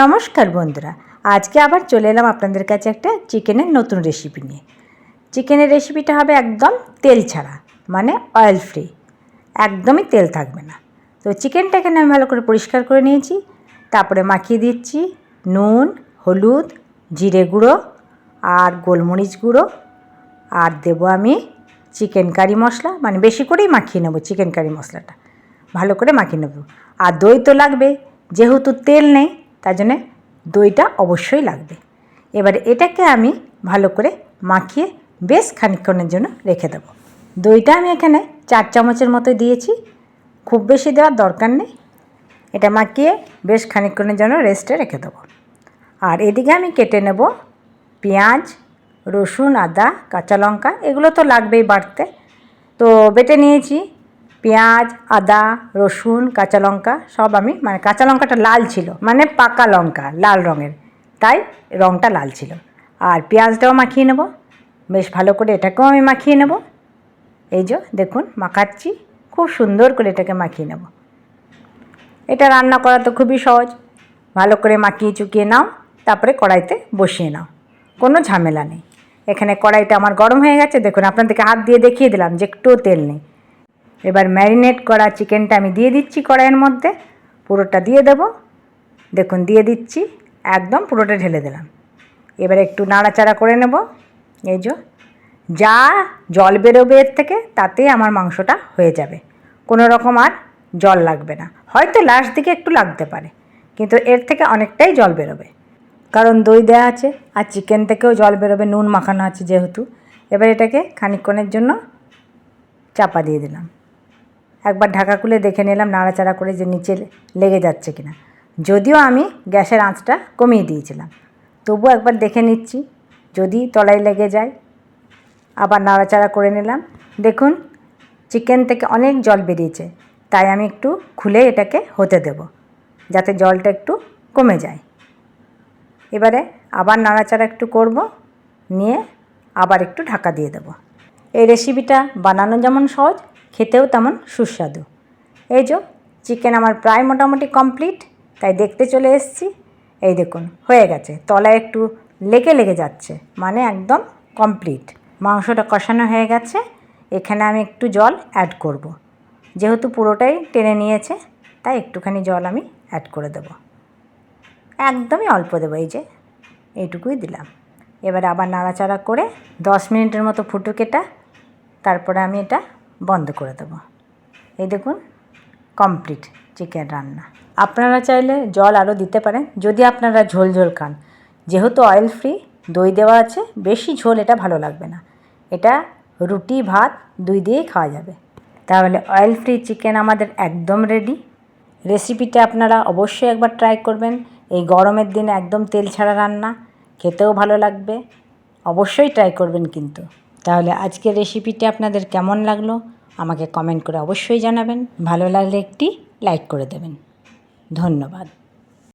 নমস্কার বন্ধুরা, আজকে আবার চলে এলাম আপনাদের কাছে একটা চিকেনের নতুন রেসিপি নিয়ে। চিকেনের রেসিপিটা হবে একদম তেল ছাড়া মানে অয়েল ফ্রি একদমই তেল থাকবে না। তো চিকেনটা এখানে আমি ভালো করে পরিষ্কার করে নিয়েছি, তারপরে মাখিয়ে দিচ্ছি নুন, হলুদ, জিরে গুঁড়ো আর গোলমরিচ গুঁড়ো, আর দেবো আমি চিকেন কারি মশলা মানে বেশি করেই মাখিয়ে নেব চিকেন কারি মশলাটা, ভালো করে মাখিয়ে নেব। আর দই তো লাগবে, যেহেতু তেল নেই তার জন্যে দইটা অবশ্যই লাগবে। এবারে এটাকে আমি ভালো করে মাখিয়ে বেশ খানিকক্ষণের জন্য রেখে দেবো। দইটা আমি এখানে চার চামচের মতো দিয়েছি, খুব বেশি দেওয়ার দরকার নেই। এটা মাখিয়ে বেশ খানিকক্ষণের জন্য রেস্টে রেখে দেবো। আর এদিকে আমি কেটে নেব পেঁয়াজ, রসুন, আদা, কাঁচা লঙ্কা, এগুলো তো লাগবেই বাড়তে। তো বেটে নিয়েছি পেঁয়াজ, আদা, রসুন, কাঁচা লঙ্কা, সব আমি মানে কাঁচা লঙ্কাটা লাল ছিল মানে পাকা লঙ্কা, লাল রঙের। তাই রঙটা লাল ছিল। আর পেঁয়াজটাও মাখিয়ে নেব। বেশ ভালো করে এটাকেও আমি মাখিয়ে নেব। এই যে, দেখুন, মাখাচ্ছি। খুব সুন্দর করে এটাকে মাখিয়ে নেব। এটা রান্না করা তো খুবই সহজ। ভালো করে মাখিয়ে চুকিয়ে নাও, তারপরে কড়াইতে বসিয়ে নাও। কোনো ঝামেলা নেই। এখানে কড়াইটা আমার গরম হয়ে গেছে। দেখুন, আপনাদেরকে হাত দিয়ে দেখিয়ে দিলাম যে একটুও তেল নেই। এবার ম্যারিনেট করা চিকেনটা আমি দিয়ে দিচ্ছি কড়াইয়ের মধ্যে, পুরোটা দিয়ে দেব। দেখুন, দিয়ে দিচ্ছি, একদম পুরোটা ঢেলে দিলাম। এবার একটু নাড়াচাড়া করে নেব। এই যে, যা জল বেরোবে এর থেকে তাতেই আমার মাংসটা হয়ে যাবে। কোনো রকম আর জল লাগবে না। হয়তো লাস্ট দিকে একটু লাগতে পারে, কিন্তু এর থেকে অনেকটাই জল বেরোবে। কারণ দই দেওয়া আছে, আর চিকেন থেকেও জল বেরোবে, নুন মাখানো আছে যেহেতু। এবার এটাকে খানিকক্ষণের জন্য চাপা দিয়ে দিলাম। একবার ঢাকা খুলে দেখে নিলাম, নাড়াচাড়া করে যে নিচে লেগে যাচ্ছে কিনা। যদিও আমি গ্যাসের আঁচটা কমিয়ে দিয়েছিলাম। তবুও একবার দেখে নিচ্ছি, যদি তলায় লেগে যায়। আবার নাড়াচাড়া করে নিলাম। দেখুন, চিকেন থেকে অনেক জল বেরিয়েছে, তাই আমি একটু খুলে এটাকে হতে দেব, যাতে জলটা একটু কমে যায়। এবারে আবার নাড়াচাড়া একটু করব, নিয়ে আবার একটু ঢাকা দিয়ে দেব। এই রেসিপিটা বানানো যেমন সহজ খেতেও তেমন সুস্বাদু। এই যে চিকেন আমার প্রায় মোটামুটি কমপ্লিট তাই দেখতে চলে এসেছি। এই দেখুন, হয়ে গেছে। তলায় একটু লেগে লেগে যাচ্ছে মানে একদম কমপ্লিট মাংসটা কষানো হয়ে গেছে, এখানে আমি একটু জল অ্যাড করব। যেহেতু পুরোটাই টেনে নিয়েছে, তাই একটুখানি জল আমি অ্যাড করে দেবো। একদমই অল্প দেবো, এই যে, এইটুকুই দিলাম। এবার আবার নাড়াচাড়া করে দশ মিনিটের মতো ফুটুক এটা, তারপরে আমি এটা বন্ধ করে দেবো। এই দেখুন কমপ্লিট চিকেন রান্না। আপনারা চাইলে জল আরও দিতে পারেন, যদি আপনারা ঝোল ঝোল খান। যেহেতু অয়েল ফ্রি দই দেওয়া আছে, বেশি ঝোল এটা ভালো লাগবে না। এটা রুটি, ভাত, দুই দিয়েই খাওয়া যাবে। তাহলে অয়েল ফ্রি চিকেন আমাদের একদম রেডি রেসিপিটা আপনারা অবশ্যই একবার ট্রাই করবেন। এই গরমের দিনে একদম তেল ছাড়া রান্না, খেতেও ভালো লাগবে। অবশ্যই ট্রাই করবেন কিন্তু। তাহলে আজকের রেসিপিটি আপনাদের কেমন লাগল? আমাকে কমেন্ট করে অবশ্যই জানাবেন। ভালো লাগলে একটি লাইক করে দেবেন। ধন্যবাদ।